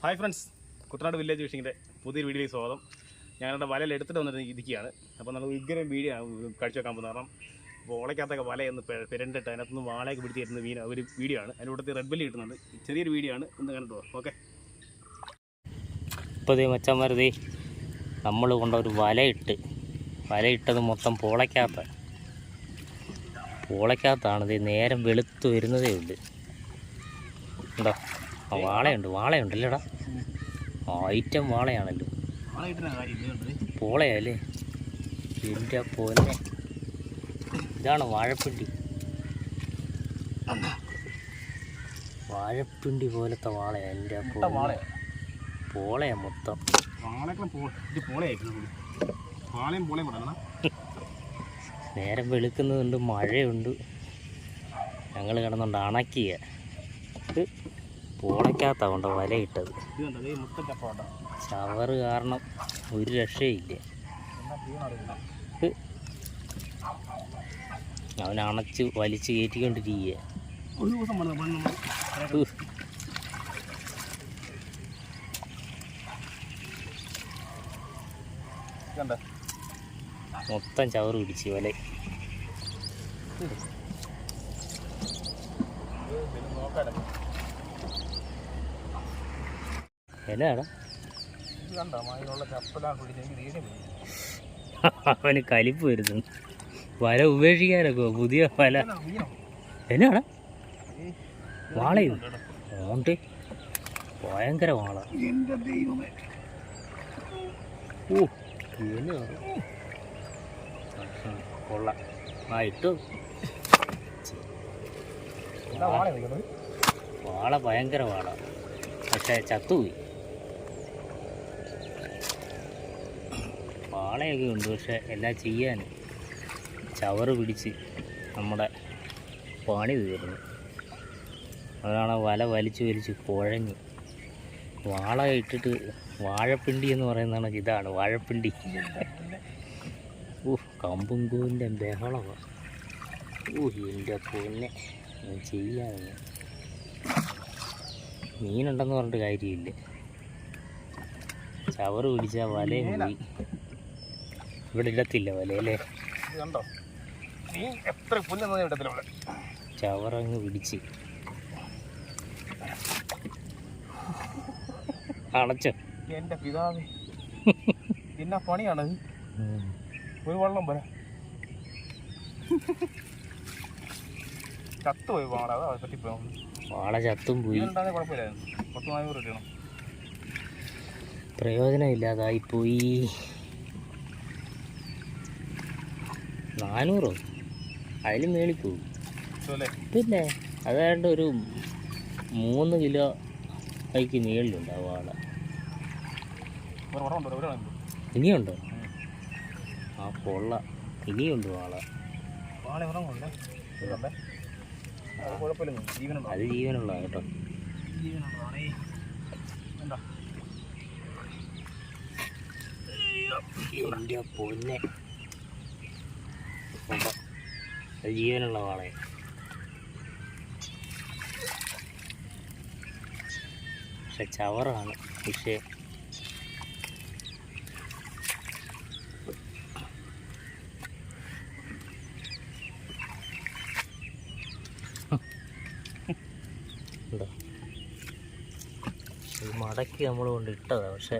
Hi friends. Kuttanad village ഫിഷിങ്ങിന്റെ പുതിയ വീഡിയോയിൽ സ്വാഗതം. ഞങ്ങളുടെ വലയിൽ എടുത്തിട്ട് വന്നിട്ട് ഇരിക്കുകയാണ് അപ്പോൾ നമ്മൾ ഉഗ്രം വീഡിയോ കാഴ്ച വെക്കാൻ പോകുന്നത്. കാരണം അപ്പോൾ ഓളയ്ക്കകത്തൊക്കെ വലയൊന്ന് പെരണ്ടിട്ട് അതിനകത്തുനിന്ന് വാളയൊക്കെ പിടിച്ച് തരുന്ന മീൻ ഒരു വീഡിയോ ആണ്. അതിന്റെ റെഡ് ബെല്ലി കിട്ടുന്നുണ്ട്. ചെറിയൊരു വീഡിയോ ആണ്. ഇന്ന് കണ്ടിട്ട് ഓക്കെ. ഇപ്പോൾ ദേ മച്ചന്മാരതേ നമ്മൾ കൊണ്ട ഒരു വലയിട്ട് വലയിട്ടത് മൊത്തം പോളയ്ക്കകത്ത്. പോളയ്ക്കകത്താണ് ഇത് നേരം വെളുത്ത് വരുന്നതേ ഉള്ളൂ. ഉണ്ടോ ആ വാളയുണ്ട് വാളയുണ്ട് അല്ലേടാ ഐറ്റം വാളയാണല്ലോ. പോളയല്ലേ? എന്റെ പോലെ ഇതാണ് വാഴപ്പിണ്ടി. വാഴപ്പിണ്ടി പോലത്തെ വാളയ എന്റെ പോളയ മൊത്തം. നേരം വെളുക്കുന്നതുണ്ട് മഴയുണ്ട്. ഞങ്ങൾ കിടന്നുണ്ട് അണക്കിയ. പോളയ്ക്കകത്താണ് കൊണ്ട് മുട്ട ചപ്പാട്ട ചവറ് കാരണം ഒരു രക്ഷയില്ല. അവൻ അണച്ച് വലിച്ച് കയറ്റിക്കൊണ്ടിരിക്കുക മൊത്തം ചവറ് പിടിച്ച് വല. നോക്കാലോ എന്നാടാ ഇത് കണ്ടോ മയിലുള്ള ചപ്പലാ പിടിച്ച് എനിക്ക് ദേഷ്യം അവന് കലിപ്പ് വരുന്നു. വല ഉപേക്ഷിക്കാനൊക്കെ പുതിയ വല. എന്നാണ്? എന്നാടാ വാളയോ? ഓണ്ട് ഭയങ്കര വാള. ഓ കൊള്ള. ആ ഇട്ടു. വാള ഭയങ്കര വാള. പക്ഷേ ചത്തുപോയി. വാളയൊക്കെ ഉണ്ട് പക്ഷെ എല്ലാം ചെയ്യാൻ ചവറ് പിടിച്ച് നമ്മുടെ പണി തീർന്നു. അതാണ് വല വലിച്ചു വലിച്ച് കുഴഞ്ഞ്. വാള ഇട്ടിട്ട് വാഴപ്പിണ്ടി എന്ന് പറയുന്നതാണ് ഇതാണ് വാഴപ്പിണ്ടി. ഊഹ് കമ്പും കൂവിന്റെ ബഹളമാണ് ഊഹ് എന്റെ പൊന്നെ. ചെയ്യാതെ മീനുണ്ടെന്ന് പറഞ്ഞിട്ട് കാര്യമില്ല. ചവറ് പിടിച്ചാൽ വലയും പോയി. ഇവിടെ ഇടത്തില്ല വലയല്ലേ അല്ലേ? കണ്ടോ നീ എത്ര പുല്ലെന്ന് ഇടത്തില്ല ഇവിടെ? ചവറങ്ങ് പിടിച്ച്. അടച്ചോ എന്റെ പിതാവേ. എന്നാ പണിയാണത് ഒരു വെള്ളം പോരാ. ചത്തുപോയി വാള. അതാ പറ്റി വാള ചത്തും പോയി. കുഴപ്പമില്ലായിരുന്നു. പത്ത് നാനൂറ് കിട്ടണം പ്രയോജനമില്ലാതായി പോയി നാനൂറോ? അതിലും അല്ലേ പിന്നെ അതാണ്ട് ഒരു മൂന്ന് കിലോ അതിക്ക് മേളിലുണ്ട് ആ വാള. ഇനിയുണ്ടോ? ആ പൊള്ള. ഇനിയുണ്ട് വാള. അത് ജീവനുള്ള കേട്ടോ. പൊന്നെ. ജീവനുള്ള വാളയെ. പക്ഷെ ചവറാണ് വിഷയം മടക്കി നമ്മൾ കൊണ്ട് ഇട്ടതാണ് പക്ഷെ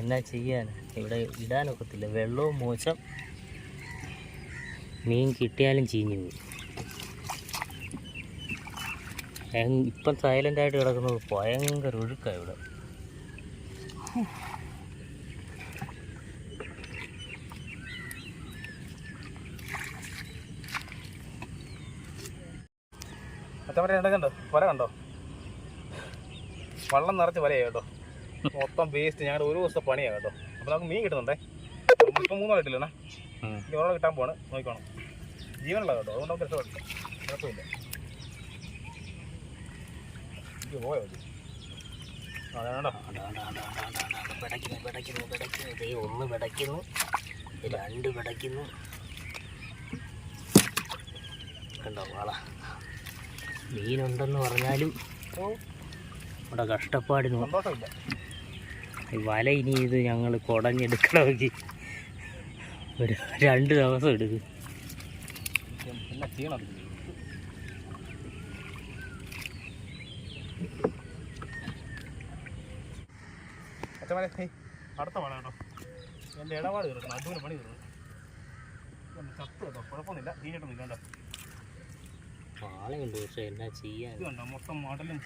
എന്നാ ചെയ്യാൻ ഇവിടെ ഇടാനൊക്കത്തില്ല. വെള്ളവും മോശം. മീൻ കിട്ടിയാലും ചീഞ്ഞു പോകും ഇപ്പം സൈലന്റ് ആയിട്ട് കിടക്കുന്നത് ഭയങ്കര ഒഴുക്കാണ് ഇവിടെ. രണ്ട് കണ്ടോ? വല കണ്ടോ? വള്ളം നിറച്ച് വരയാ കേട്ടോ. മൊത്തം വേസ്റ്റ് ഞങ്ങളുടെ ഒരു ദിവസത്തെ പണിയാ കേട്ടോ. അപ്പോൾ നമുക്ക് മീൻ കിട്ടുന്നുണ്ടേ? ഇപ്പം കിട്ടില്ല ഉം. ഇനി ഒരാൾ കിട്ടാൻ പോവാണ്. നോക്കണം ജീവനുള്ള കേട്ടോ. അതുകൊണ്ട് നമുക്ക് രക്ഷപ്പെടില്ല കുഴപ്പമില്ല. എനിക്ക് പോയോ ഇത്? ആ, അതാണ് കേട്ടോ അതാ, അതാ, അതാ, അതാ, അതാ, അതാ, പിടയ്ക്കുന്നു പിടയ്ക്കുന്നു പിടയ്ക്കുന്നു ദേ ഒന്ന് പിടയ്ക്കുന്നു രണ്ട് പിടയ്ക്കുന്നു കണ്ടോ വാള. മീനുണ്ടെന്ന് പറഞ്ഞാലും ഇവിടെ കഷ്ടപ്പാടിന് ഈ വല ഇനി ഇത് ഞങ്ങൾ കുടഞ്ഞെടുക്കണമെങ്കിൽ ഒരു രണ്ട് ദിവസം എടുക്കും. എന്നാ ചെയ്യണം അത്? അച്ഛന്മാരെ ഹേയ് അടുത്ത പണം കേട്ടോ എന്റെ ഇടപാട് തീർക്കണം അതുപോലെ പണി തീർക്കണം ചത്തു കേട്ടോ കുഴപ്പമൊന്നുമില്ല തീരട്ടൊന്നുമില്ല ഇല്ലാണ്ടോ വാളയുണ്ട് പക്ഷേ എന്നാ ചെയ്യാൻ മൊത്തം മോഡലും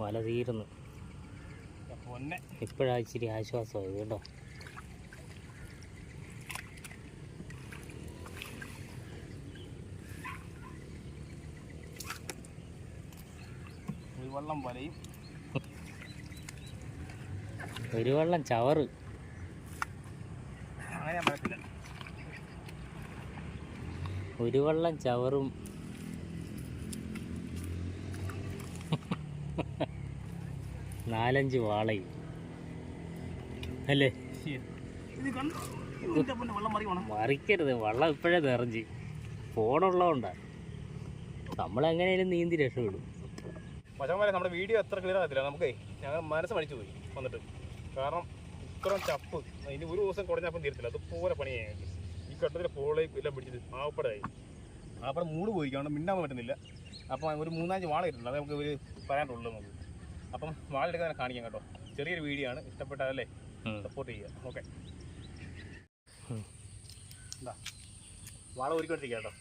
വല തീരുന്നു ഇപ്പോഴാ ഇച്ചിരി ആശ്വാസമായി കേട്ടോ. വെള്ളം വലയും. ഒരു വെള്ളം ചവറ്. ഒരു വെള്ളം ചവറും. നാലഞ്ച് വാളയും. അല്ലേ? മറിക്കരുത്. വെള്ളം ഇപ്പോഴേ നിറഞ്ഞ്. ഫോണുള്ളതുകൊണ്ടാ. നമ്മളെങ്ങനെയാലും നീന്തി രക്ഷപ്പെടും. പക്ഷേ നമ്മുടെ വീഡിയോ എത്ര ക്ലിയർ ആകത്തില്ല. നമുക്കേ ഞങ്ങൾ മനസ്സ് മടിച്ചു പോയി വന്നിട്ട്. കാരണം ഇത്രയും ചപ്പ്. ഇനി ഒരു ദിവസം കുടഞ്ഞപ്പം തീരത്തില്ല. അതുപോലെ പണിയായി ഈ ഘട്ടത്തിൽ പോളയും എല്ലാം പിടിച്ചത് പാവപ്പെടായി ആപ്പടം മൂട് പോയി കാരണം മിണ്ടാൻ പറ്റുന്നില്ല. അപ്പം ഒരു മൂന്നാഞ്ച് വാള ഇട്ടുണ്ട് അത് നമുക്ക് ഒരു പറയാനുള്ളൂ നമുക്ക്. അപ്പം വാള എടുക്കാൻ കാണിക്കാം കേട്ടോ. ചെറിയൊരു വീഡിയോ ആണ്. ഇഷ്ടപ്പെട്ടതല്ലേ സപ്പോർട്ട് ചെയ്യുക. ഓക്കെ. എന്താ വാള ഒരുക്കൊണ്ടിരിക്കുക കേട്ടോ.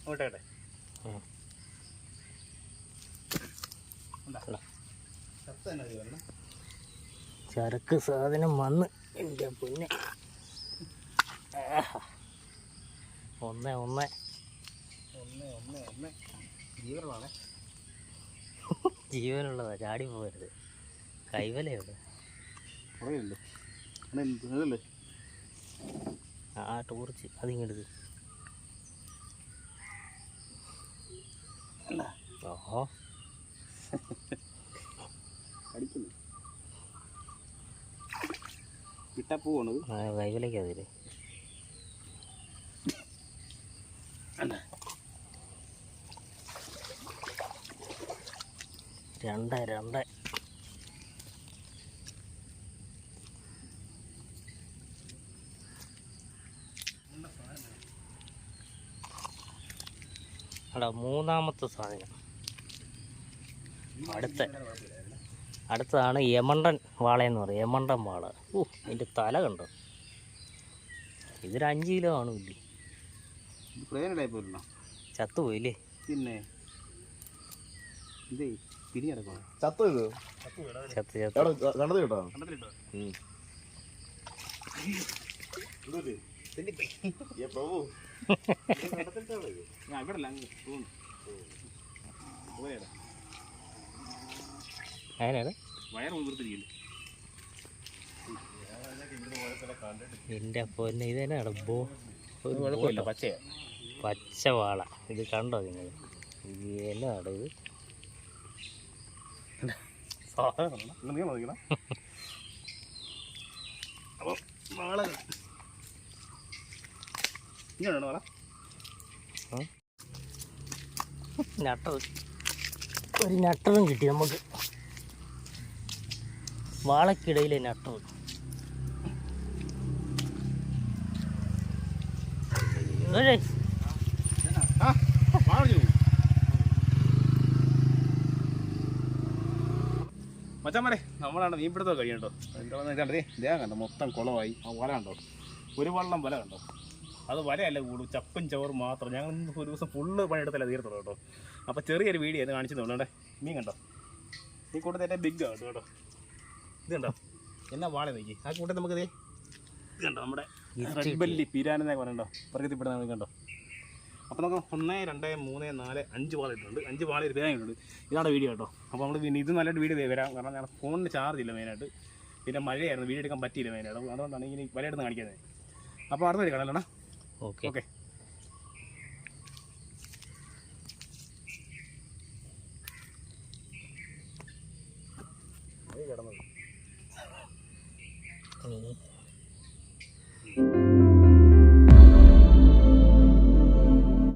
അങ്ങോട്ടേട്ടെ ഉം. എന്താ. ചത്ത തന്നെ ചെയ്യണം ചരക്ക് സാധനം വന്ന് എന്റെ പൊന്നെ. ഒന്ന് ഒന്ന്. ഒന്ന് ഒന്ന് ഒന്ന്. ജീവനുള്ളതാണേ. ജീവനുള്ളതാ ചാടി പോകരുത്. കൈവലയുണ്ട് ആ ടോർച്ച് അതിങ്ങെടുത്ത് ഓഹോ. അടിക്കുന്നു. വിട്ടാ പോവാണത് ആ കൈവലേക്ക് അതിൽ. രണ്ട് രണ്ട്. അടാ മൂന്നാമത്തെ സാധനം. അടുത്ത. അടുത്തതാണ് യമണ്ടൻ. വാളയെന്ന് പറയും. എമണ്ടൻ വാള. ഓ അതിന്റെ തല കണ്ടോ? ഇതൊരു അഞ്ച് കിലോ പോലുള്ള ചത്തുപോയില്ലേ? പിന്നെ? ഇതേ പിരിഞ്ഞെടുക്കണം ചത്തു എന്റെ പൊന്നെ ബോ. കുഴപ്പമില്ല ബോട്ടോ. പച്ചയാ. പച്ച വാള. ഇത് കണ്ടോ നിങ്ങൾ? ഇത് ഇത്? ഒരു നട്ടറും കിട്ടി നമുക്ക്. വാളക്കിടയിലെ നട്ടർ വാങ്ങിച്ചു മച്ചാമാരെ നമ്മളാണ് മീൻപിടുത്തം കഴിയണ്ടോ എന്താണെന്ന് വെച്ചാൽ ദേഹം കണ്ടോ മൊത്തം കുളമായി. ആ വല കണ്ടോ? ഒരു വള്ളം വല കണ്ടോ? അത് വലയല്ല കൂടും ചപ്പും ചോറും മാത്രം. ഞങ്ങൾ ഒരു ദിവസം ഫുള്ള് പണിയെടുത്തല്ല തീർത്തുള്ളൂ കേട്ടോ. അപ്പോൾ ചെറിയൊരു വീഡിയോ ഇത് കാണിച്ചു തോന്നണ്ടേ മീൻ കണ്ടോ? ഈ കൂട്ടത്തിൽ ബിഗ് ആണ് കേട്ടോ. ഇത് കണ്ടോ? എന്നാ വാള നോക്കി? ആ കൂട്ടത്തിൽ നമുക്ക് ദേ ഇത് കണ്ടോ നമ്മുടെ റെഡ്ബല്ലി പീരാനെന്നെ പറയണ്ടോ പ്രകൃതിപ്പെടുന്ന കണ്ടോ? അപ്പോൾ നമുക്ക് ഒന്ന് രണ്ട് മൂന്ന് നാല് അഞ്ച് വാൾ ഇട്ടുണ്ട് അഞ്ച് വാൾ ഇട്ടുണ്ട് ഇതാണ് വീഡിയോ കേട്ടോ. അപ്പോൾ നമ്മൾ പിന്നെ ഇത് നല്ലൊരു വീഡിയോ വരാം. കാരണം ഞാൻ ഫോണിന് ചാർജ് ഇല്ല മെയിനായിട്ട് പിന്നെ മഴയായിരുന്നു. വീഡിയോ എടുക്കാൻ പറ്റിയില്ല മെയിനായിട്ട് അതുകൊണ്ടാണ് ഇങ്ങനെ വലയിടുന്ന് കാണിക്കുന്നത്. അപ്പോൾ അടുത്ത വഴി കാണാം ഓക്കെ ഓക്കെ കിടന്നത്